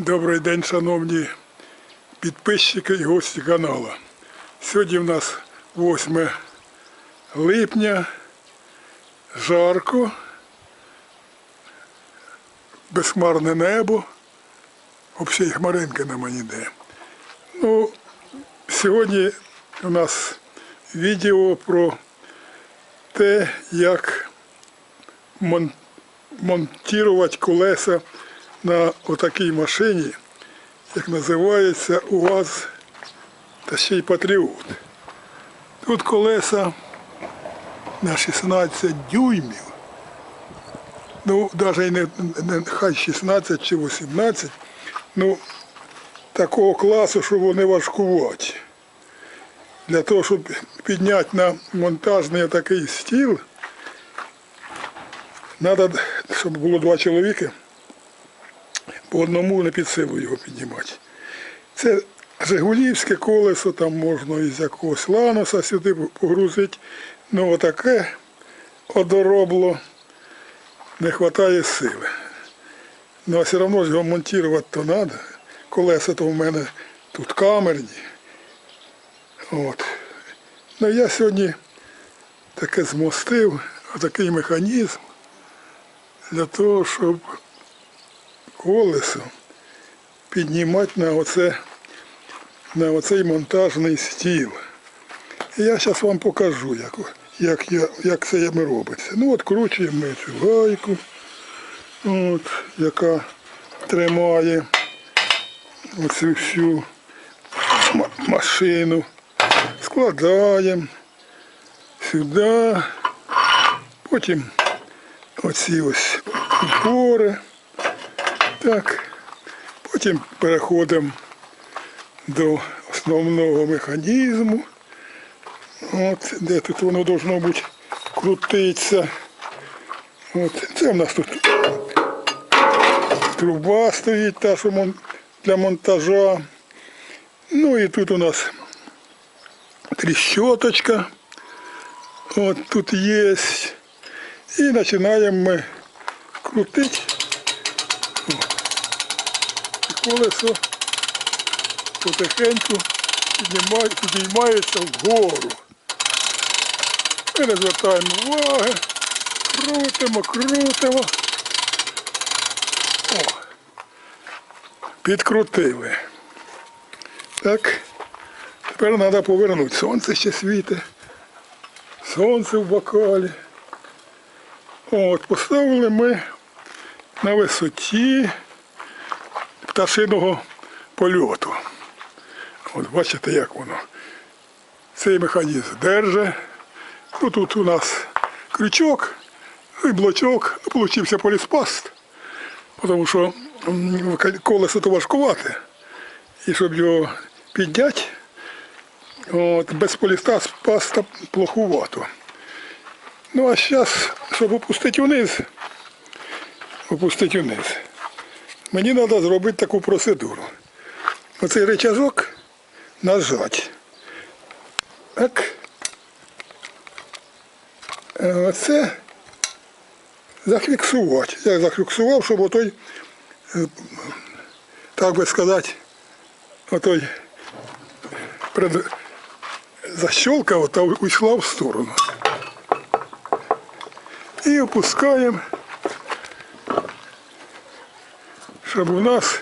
Добрий день, шановні підписчики і гості каналу. Сьогодні в нас 8 липня, жарко, безхмарне небо, взагалі хмаринки нема ніде. Ну, сьогодні у нас відео про те, як мон- монтувати колеса на отакій машині, як називається УАЗ та ще й Патріот. Тут колеса на 16 дюймів. Ну, навіть не, не хай 16 чи 18, ну такого класу, що вони важкуваті. Для того, щоб підняти на монтажний такий стіл, треба, щоб було два чоловіки по одному не під силу його піднімати. Це Жигулівське колесо, там можна із якогось ланоса сюди погрузити. Ну отаке одоробло, не вистачає сили. Ну а все одно його монтувати то треба. Колеса то в мене тут камерні. От. Ну я сьогодні таке змостив, отакий механізм для того, щоб колесо піднімати на, оце, на оцей монтажний стіл. І я зараз вам покажу, як, як, я, як це робиться. Ну от кручуємо ми цю гайку, от, яка тримає оцю всю машину. Складаємо сюди, потім оці ось упори. Так, потім переходимо до основного механізму. От, де тут воно должно бути крутитися. От, це в нас тут труба стоїть та, що для монтажа. Ну і тут у нас тріщоточка. От тут є. І починаємо ми крутити. Колесо потихеньку підіймається вгору. Ми не звертаємо уваги. Крутимо, крутимо. О, підкрутили. Так, тепер треба повернути. Сонце ще світить. Сонце в бокалі. От, поставили ми на висоті пташиного польоту. От бачите, як воно. Цей механізм держить. Ну, тут у нас крючок ну, і блочок. Ну, получився поліспаст, тому що колесо то важкувате. І щоб його підняти, от, без поліспаста плохувато. Ну а зараз, щоб опустити вниз, опустити вниз, мені треба зробити таку процедуру. Оцей речажок нажати. Так. Оце зафіксувати. Я зафіксував, щоб отой, е, так би сказати, отой пред... защелка ота уйшла в сторону. І опускаємо, щоб у нас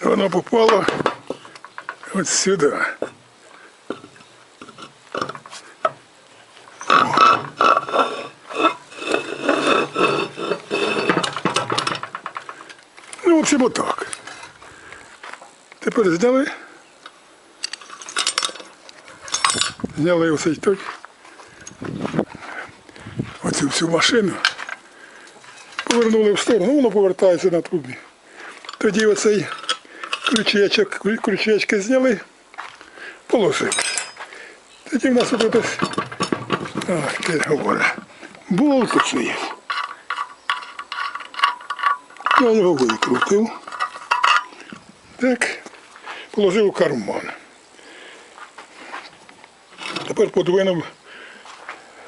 воно попало от сюди. Ну, в общем, отак. Тепер зняли. Зняли оцей той. Оцю всю машину. Повернули в сторону, воно повертається на трубі. Тоді оцей крючечок, крючечки зняли, положили. Тоді в нас тут ось, ах, ти говориш, болтик є. Я його викрутив. Так, положив у карман. Тепер подвинув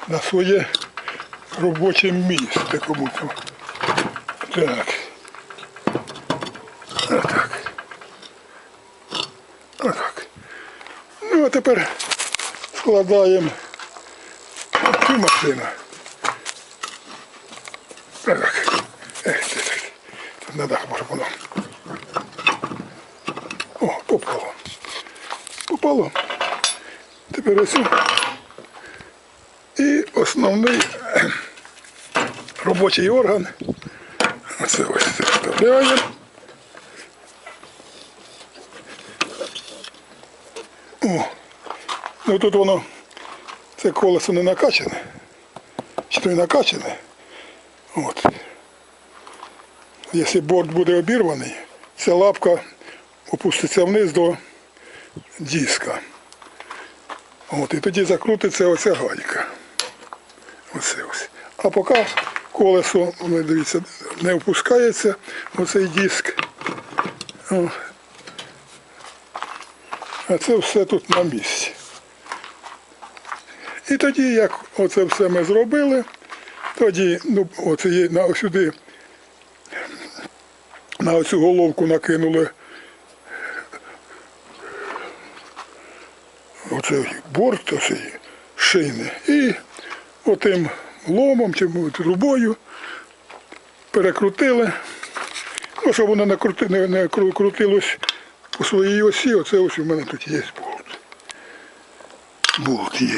на своє робоче місце кому-то. Так. Отак. Отак. Ну, а тепер складаємо цю машину. Отак. Ех, ти, ти. Тут не так може воно. О, попало. Попало. Тепер ось. І основний робочий орган. Ось це вставляємо. О, ну тут воно, це колесо не накачане. Чи то і накачане. От. Якщо борт буде обірваний, ця лапка опуститься вниз до диска. От, і тоді закрутиться оця гайка. Оце ось. А поки колесо, ви дивіться, не опускається, оцей диск. А це все тут на місці. І тоді, як оце все ми зробили, тоді ну, оце на, сюди на оцю головку накинули оцей борт, оцей шини. І отим ломом чи трубою перекрутили. Ну, щоб воно не, крути, не, не крутилось по своїй осі, оце ось у мене тут є болт. Болт є.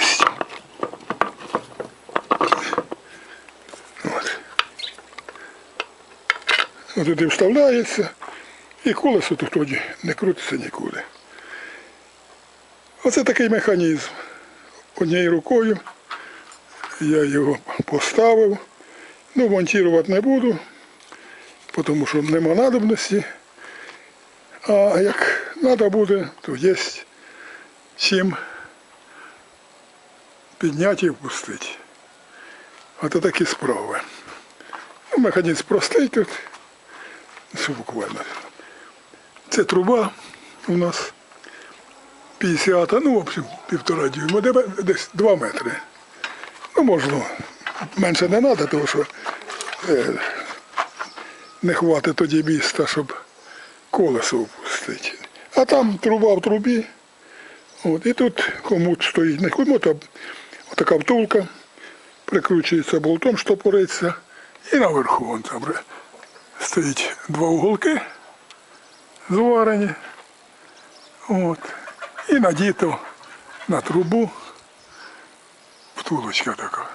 От. От туди вставляється, і колесо тут тоді не крутиться нікуди. Оце такий механізм. Однією рукою я його поставив. Ну, монтувати не буду, тому що нема надобності. А як треба буде, то є чим підняти і впустити. Ото такі справи. Ну, Механізм простий тут. Все буквально. Це труба у нас 50, ну, в общем, півтора дюйма, десь 2 метри. Ну, можна, менше не треба, тому що е, не хватить тоді міста, щоб колесо опустити. А там труба в трубі. От, і тут комут стоїть не комут, а така втулка, прикручується болтом, штопориться, і наверху вон там стоїть два уголки зварені. От. І надіто на трубу втулочка така.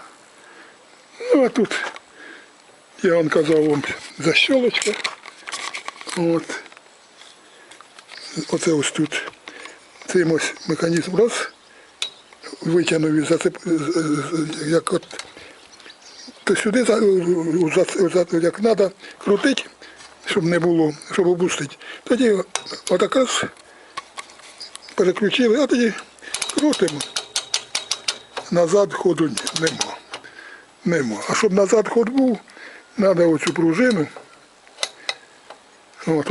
Ну а тут я вам казав вам защолочка. От. Оце ось тут цим ось механізм раз витягнув і зацеп, як от то сюди як треба крутити, щоб не було, щоб опустити. Тоді отак раз переключили, а тоді крутимо. Назад ходу нема. Нема. А щоб назад ход був, треба оцю пружину. От,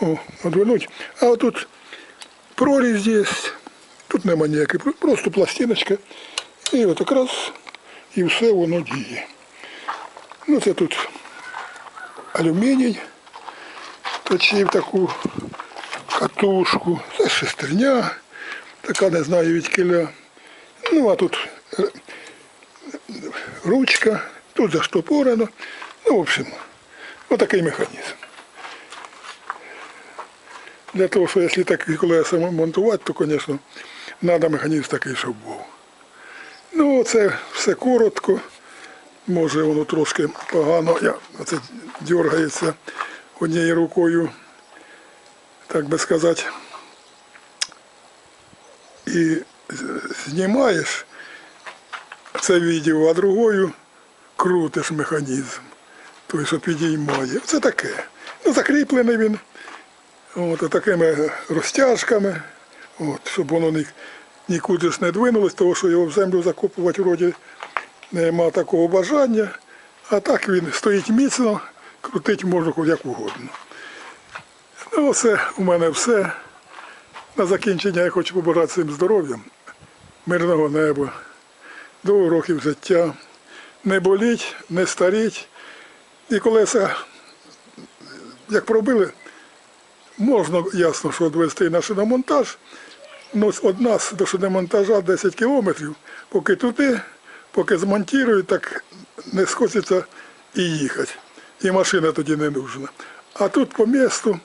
о, одвернуть. А отут прорізь є. Тут нема ніякої, просто пластиночка. І от якраз і все воно діє. Ну це тут алюміній. Точив таку катушку. Це шестерня. Така не знаю від кіля. Ну а тут ручка, тут заштопорено. Ну, в общем, отакий механізм. Для того, що якщо такі колеса монтувати, то, звісно, треба механізм такий, щоб був. Ну, це все коротко. Може воно трошки погано. Оце дергається однією рукою, так би сказати. І знімаєш це відео, а другою крутиш механізм. Той, що підіймає. Це таке. Ну, закріплений він. От, такими розтяжками, от, щоб воно ні, нікуди ж не двинулось, тому що його в землю закопувати вроді нема такого бажання. А так він стоїть міцно, крутить можна хоч як угодно. Ну, це у мене все. На закінчення я хочу побажати всім здоров'ям, мирного неба, довгих років життя. Не боліть, не старіть. І колеса, як пробили, Можна, ясно, що відвести на шиномонтаж. Ну, від нас до шиномонтажа 10 кілометрів, поки туди, поки змонтують, так не схочеться і їхати. І машина тоді не нужна. А тут по місту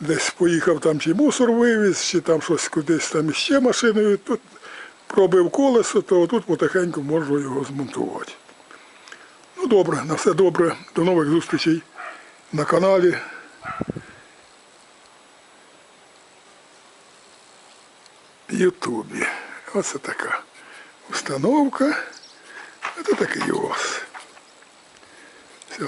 десь поїхав там чи мусор вивіз, чи там щось кудись там іще машиною, тут пробив колесо, то тут потихеньку можна його змонтувати. Ну добре, на все добре. До нових зустрічей на каналі. Ютубі. Оце така установка. Це такий ось. Все.